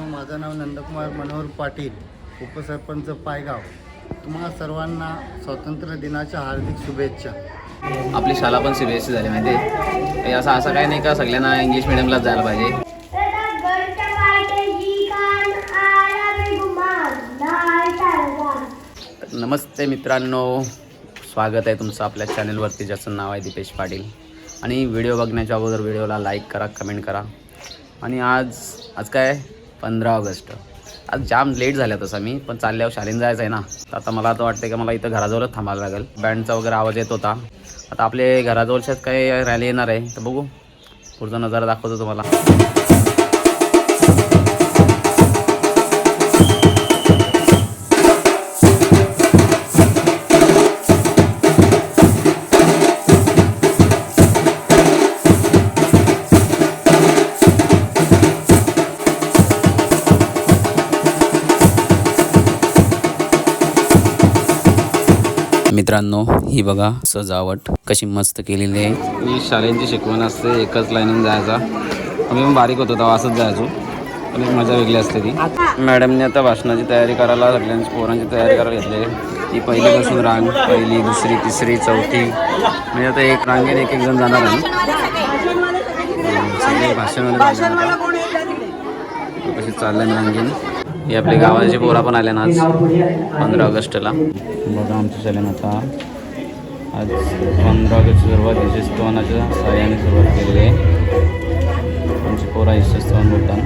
माझं नाव नंदकुमार मनोहर पाटील उपसरपंच पायगाव. तुम्हा सर्वांना स्वातंत्र्य दिनाच्या हार्दिक शुभेच्छा. आपली शाळा पण सी बी एस सी झाली माहिती आहे? असं असं काही नाही का सगळ्यांना इंग्लिश मिडियमलाच जायला पाहिजे. नमस्ते मित्रांनो स्वागत आहे तुमचं आपल्या चॅनलवरती ज्याचं नाव आहे दीपेश पाटील. आणि व्हिडिओ बघण्याच्या अगोदर व्हिडिओला लाईक करा कमेंट करा. आणि आज आज काय? पंधरा ऑगस्ट. आज जाम लेट झाल्या तसा मी पण चालल्यावर हो, शालीन जायचं आहे ना. तर आता मला आता वाटतं की मला इथं घराजवळच थांबायला लागेल. बँडचा वगैरे आवाज येत होता. आता आपले घराजवळच्याच काही रॅली येणार आहे. तर बघू. पुढचा नजारा दाखवतो तुम्हाला. मित्रांनो ही बघा सजावट कशी मस्त केलेली आहे. ही शाळेंची शिकवण असते एकच लाईनीन जायचा. आम्ही पण बारीक होतो तेव्हा असंच जायचो. पण एक मजा वेगळी असते ती. मॅडमने आता भाषणाची तयारी करायला सगळ्यांची पोरांची तयारी करायला घेतली. ती पहिलीपासून रांग पहिली दुसरी तिसरी चौथी. म्हणजे आता एक रांगेने एक एक जण जाणार आहे सगळे आता. कशी चाललं रांगेन. ही आपली गावाची पोरं पण आले ना आज पंधरा ऑगस्टला. बघा आमचं शाळेनं आता. आज पंधरा ऑगस्ट सुरुवात यशस्वानाच्या सहाय्याने सुरुवात केलेली आहे. आमची पोरा यशस्वान बोलतात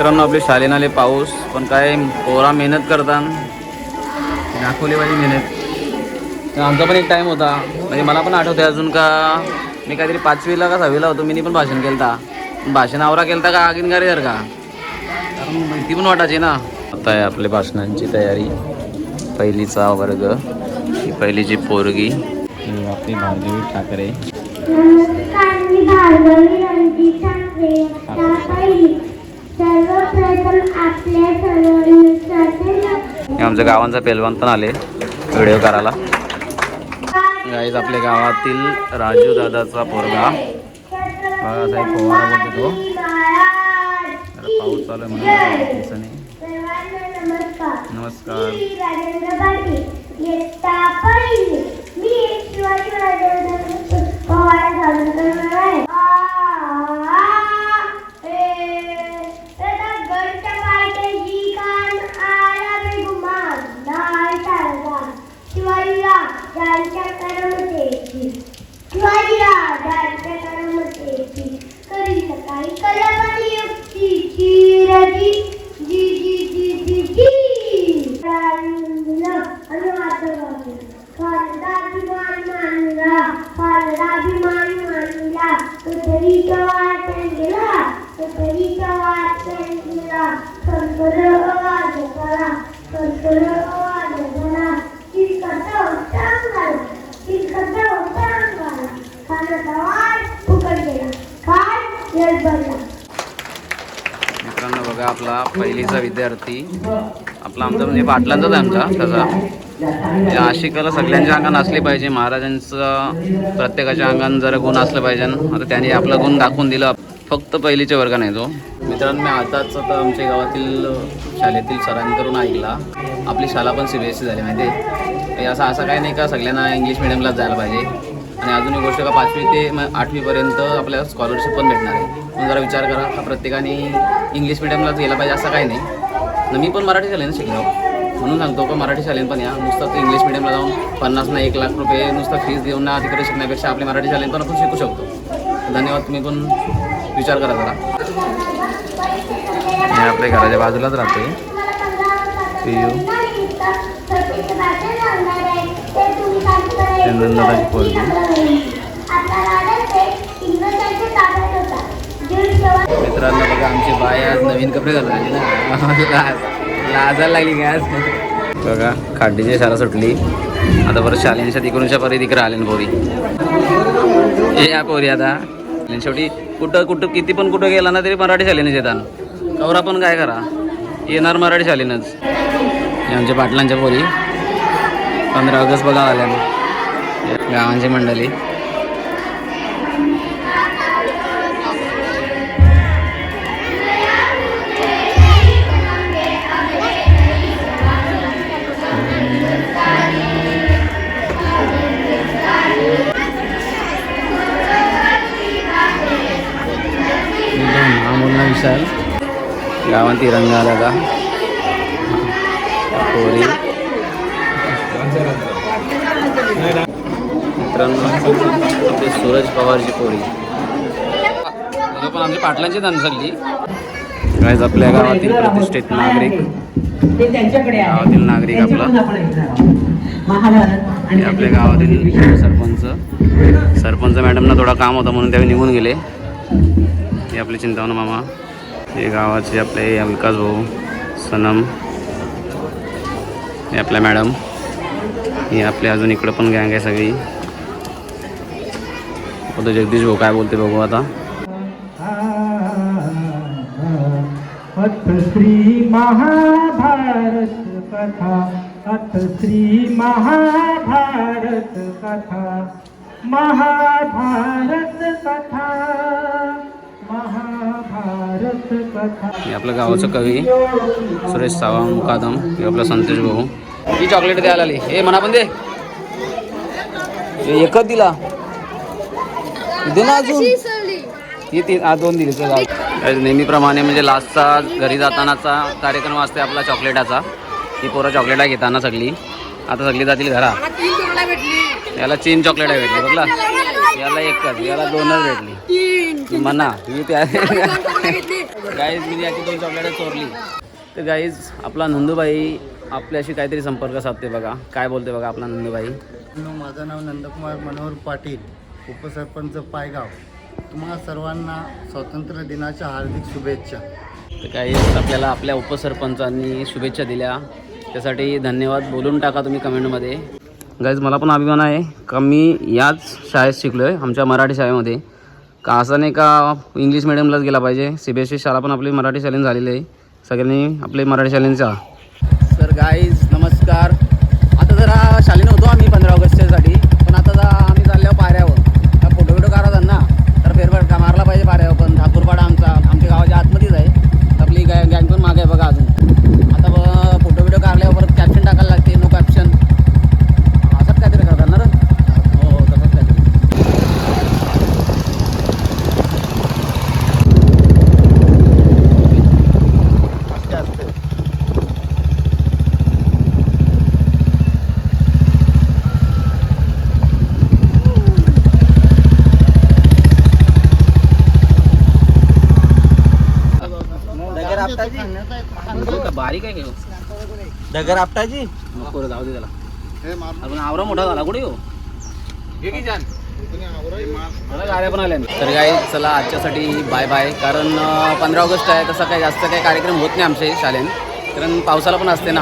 मित्रांनो आपले शालेन आले पाऊस पण काय पोरा मेहनत करतात दाखवली पाहिजे मेहनत. आमचा पण एक टाईम होता. म्हणजे मला पण आठवते अजून का मी काहीतरी पाचवीला का सहावीला होतो मी पण भाषण केलता. भाषण आवरा केलता का आगीन गाडी का? कारण पण वाटायची ना. आता आहे आपल्या भाषणांची तयारी. पहिलीचा वर्ग ही पहिलीची पोरगी. आपली भार्गवी ठाकरे. आमच्या गावांचा पेलवान पण आले व्हिडिओ करायला. गाईज आपल्या गावातील राजू दादाचा पोरगा. एक पोवाडा बोलतो तो. पाऊस चालू आहे म्हणून नमस्कार. सकाळी कलापणी युक्तीची रजी जी जी जी जी जी. दिलं मानला खालदाभिमान मानला. तो तरीच्या वाटेन गेला तो तरीच्या वाटेन गेला बघा आपला पहिलीचा विद्यार्थी. आपला आमचा म्हणजे पाटलांचाच आहे आमचा तसा म्हणजे या आशिकाला सगळ्यांच्या अंगान असले पाहिजे. महाराजांचं प्रत्येकाच्या अंगान जरा गुण असलं पाहिजे आता त्याने आपलं गुण दाखवून दिलं. फक्त पहिलीच्या वर्गाने नाही तो. मित्रांनो मी आताच आता आमच्या गावातील शाळेतील सरांकडून ऐकला. आपली शाळा पण सी बी एस सी झाली माहिती आहे? असं असं काही नाही का सगळ्यांना इंग्लिश मिडियमलाच जायला पाहिजे? आणि अजून एक गोष्ट का पाचवी ते मग आठवीपर्यंत आपल्याला स्कॉलरशिप पण भेटणार आहे. म्हणून जरा विचार करा का प्रत्येकाने इंग्लिश मिडियमलाच गेला पाहिजे असं काही नाही. न मी पण मराठी शाळेनं शिकलो. म्हणून सांगतो का मराठी शाळेत पण या. नुसतं इंग्लिश मिडियमला जाऊन पन्नास ना एक लाख रुपये नुसतं फीस देऊन ना तिकडे शिकण्यापेक्षा आपली मराठी शाळेत पण आपण शिकू शकतो. धन्यवाद तुम्ही पण विचार करा जरा. मी आपल्या घराच्या बाजूलाच राहते पियू ते नंदाची पोरगी. मित्रांनो बघा आमची बाय आज नवीन कपडे घालून ना. लाजायला लागली काय आज? बघा खाडीची शाळा सुटली. आता परत शालेनच्या तिकडूनच्या परत तिकडे आले ना पोरी. हे या पोरी आता. शेवटी कुठं कुठं किती पण कुठं गेला ना तरी मराठी शालेनेच येतात. कवरा पण काय करा? येणार मराठी शालेनच. आमच्या पाटलांच्या पोरी. पंधरा ऑगस्ट बघा आल्या गावांची मंडळी हा मुलगा विशाल गावात तिरंगा आला का पोरी मित्रांनो आपली सूरज पवारची पोरी हे पण आमच्या पाटलांची दान सगळी गायज आपल्या गावातील प्रतिष्ठित नागरिक. ते गावातील नागरिक आपला. आपल्या गावातील सरपंच. सरपंच मॅडमना थोडा काम होता म्हणून त्यावेळी निघून गेले. हे आपले चिंतावण मामा. हे गावाचे आपले विकास भाऊ सनम. हे आपल्या मॅडम. हे आपले अजून इकडं पण गँग आहे सगळी. आता जगदीश भाऊ काय बोलते बघू आता. श्री महाभारत कथा अथ श्री महाभारत कथा महाभारत कथा महाभारत कथा. हे आपल्या गावाचं कवी सुरेश सावंत मुकादम हे आपला संतोष भाऊ. ही चॉकलेट द्यायला आली. हे म्हणा पण दे. हे एकच दिला. दे ना अजून ही ती दोन दिली नेहमीप्रमाणे म्हणजे लास्टचा घरी जातानाचा कार्यक्रम असते आपला चॉकलेटाचा. ही पोरं चॉकलेटा घेताना सगळी. आता सगळी जातील घरा. याला तीन चॉकलेटा भेटली बघला. याला एकच याला दोनच भेटली. म्हणा मी त्या गाईज मी याची दोन चॉकलेट चोरली. तर गाईज आपला नंदूबाई आपल्याशी काहीतरी संपर्क साधते बघा. काय बोलते बघा आपला नंदूबाई? माझं नाव नंदकुमार मनोहर पाटील. उपसरपंच पायगाव. तुम्हा सर्वांना स्वातंत्र्य दिनाच्या हार्दिक शुभेच्छा. तर काही आपल्याला आपल्या उपसरपंचांनी शुभेच्छा दिल्या. त्यासाठी धन्यवाद. बोलून टाका तुम्ही कमेंटमध्ये. गाईज मला पण अभिमान आहे का मी याच शाळेत शिकलो आहे आमच्या मराठी शाळेमध्ये. का असं नाही का इंग्लिश मिडियमलाच गेला पाहिजे. सी बी एस सी शाळा पण आपली मराठी शाळेने झालेली आहे. सगळ्यांनी आपली मराठी शाळेंचा तर गाईज नमस्कार आता जरा शाळेने होतो आम्ही पंधरा ऑगस्टच्यासाठी पण आता जरा आम्ही चाललो पाऱ्यावर फोटो बिटो काढतात ना तर फेरफटका मारला पाहिजे पाऱ्यावर पण ठाकूरपाडा आमचा आमच्या गावाच्या आतमध्येच आहे तर आपली गॅ गँग पण मागे आहे बघा अजून आता ब- फोटो बिटो काढल्यावर परत कॅप्शन टाकायला लागते नो कॅप्शन असंच काहीतरी करतात ना रे हो हो तसंच काहीतरी असते असते का बारीक आहे का डगर नको रे, जाऊ दे त्याला. अजून आवरा मोठा झाला. कुठे हो? तर काय चला आजच्यासाठी बाय बाय कारण पंधरा ऑगस्ट आहे तसा काही जास्त काही कार्यक्रम होत नाही आमचे शाळेत कारण पावसाला पण असते ना.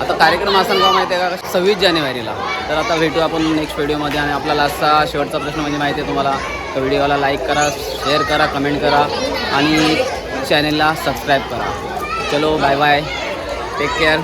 आता कार्यक्रम असताना का माहिती आहे का सव्वीस जानेवारीला. तर आता भेटू आपण नेक्स्ट व्हिडिओमध्ये आणि आपल्याला असा शेवटचा प्रश्न म्हणजे माहिती आहे तुम्हाला. तर व्हिडिओला लाईक करा शेअर करा कमेंट करा. आणि चॅनेलला सबस्क्राईब करा. चलो बाय बाय टेक केअर